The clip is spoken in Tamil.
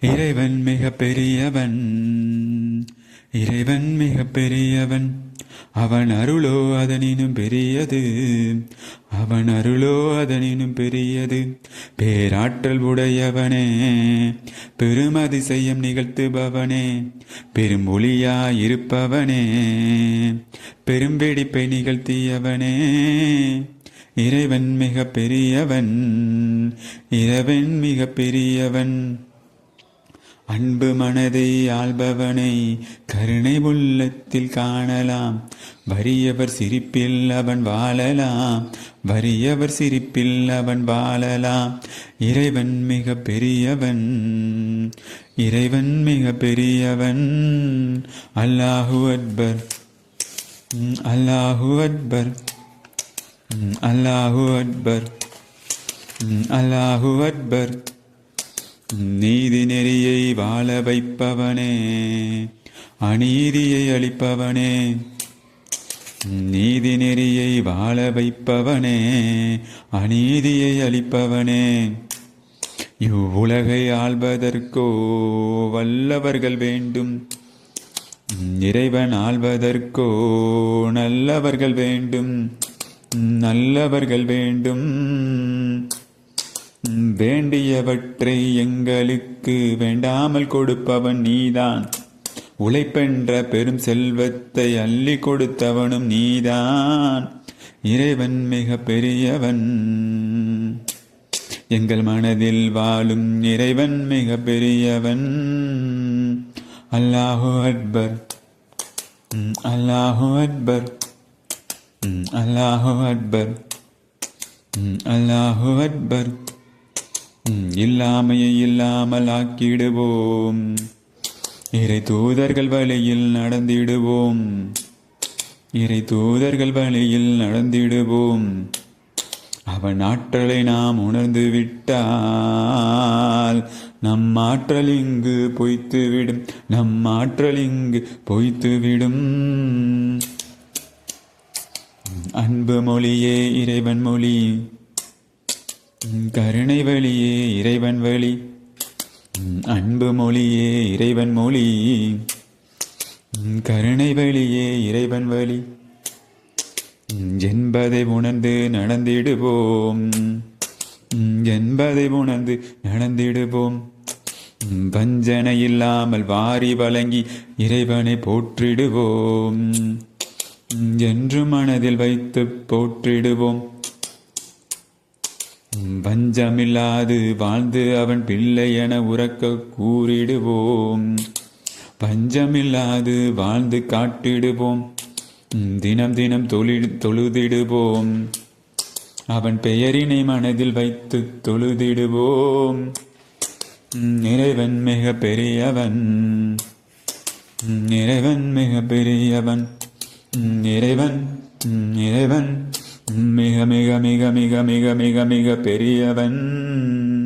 இறைவன் மிக பெரியவன். இறைவன் மிக பெரியவன். அவன் அருளோ அதனினும் பெரியது. அவன் அருளோ அதனினும் பெரியது. பேராற்றல் உடையவனே பெருமதிசயம் நிகழ்த்துபவனே பெரும் ஒளியாயிருப்பவனே பெரும் வெடிப்பை நிகழ்த்தியவனே. இறைவன் மிக பெரியவன். இறைவன் மிக பெரியவன். அன்பு மனதை ஆள்பவனை கருணை உள்ளத்தில் காணலாம். வறியவர் சிரிப்பில் அவன் வாழலாம். வறியவர் சிரிப்பில் அவன் வாழலாம். இறைவன் மிக பெரியவன். இறைவன் மிக பெரியவன். அல்லாஹு அக்பர். அல்லாஹு அக்பர். அல்லாஹு அக்பர். அல்லாஹு அக்பர். நீதி நெறியை வாழ வைப்பவனே அநீதியை அளிப்பவனே நீதி நெறியை வாழ வைப்பவனே அநீதியை அளிப்பவனே இவ்வுலகை ஆள்வதற்கோ வல்லவர்கள் வேண்டும். இறைவன் ஆள்வதற்கோ நல்லவர்கள் வேண்டும். நல்லவர்கள் வேண்டும். வேண்டியவற்றை எங்களுக்கு வேண்டாமல் கொடுப்பவன் நீதான். உழைப்பென்ற பெரும் செல்வத்தை அள்ளி கொடுத்தவனும் நீதான். இறைவன் மிக பெரியவன். எங்கள் மனதில் வாழும் இறைவன் மிக பெரியவன். அல்லாஹு அக்பர். ம், அல்லாஹு அக்பர். ம், அல்லாஹு அக்பர். ம், அல்லாஹு அக்பர். இல்லாமையை இல்லாமல் ஆக்கிடுவோம் இறை தூதர்கள் வழியில் நடந்திடுவோம். இறை தூதர்கள் வழியில் நடந்திடுவோம். அவன் ஆற்றலை நாம் உணர்ந்து விட்டால் நம் ஆற்றல் இங்கு பொய்த்துவிடும். நம் ஆற்றல் இங்கு பொய்த்துவிடும். அன்பு மொழியே இறைவன் மொழி. கருணை வழியே இறைவன் வழி. அன்பு மொழியே இறைவன் மொழி. கருணை வழியே இறைவன் வழி. என்பதை உணர்ந்து நடந்திடுவோம். என்பதை உணர்ந்து நடந்திடுவோம். வஞ்சனை இல்லாமல் வாரி வழங்கி இறைவனை போற்றிடுவோம். என்று மனதில் வைத்து போற்றிடுவோம். பஞ்சமில்லாது வாழ்ந்து அவன் பிள்ளை என உறக்க கூறிடுவோம். பஞ்சமில்லாது வாழ்ந்து காட்டிடுவோம். தினம் தினம் தொழில் தொழுதிடுவோம். அவன் பெயரினை மனதில் வைத்து தொழுதிடுவோம். இறைவன் மிக பெரியவன். இறைவன் மிக பெரியவன். இறைவன் இறைவன். மிக மிக மிக மிக மிக மிக மிக பெரியவன்.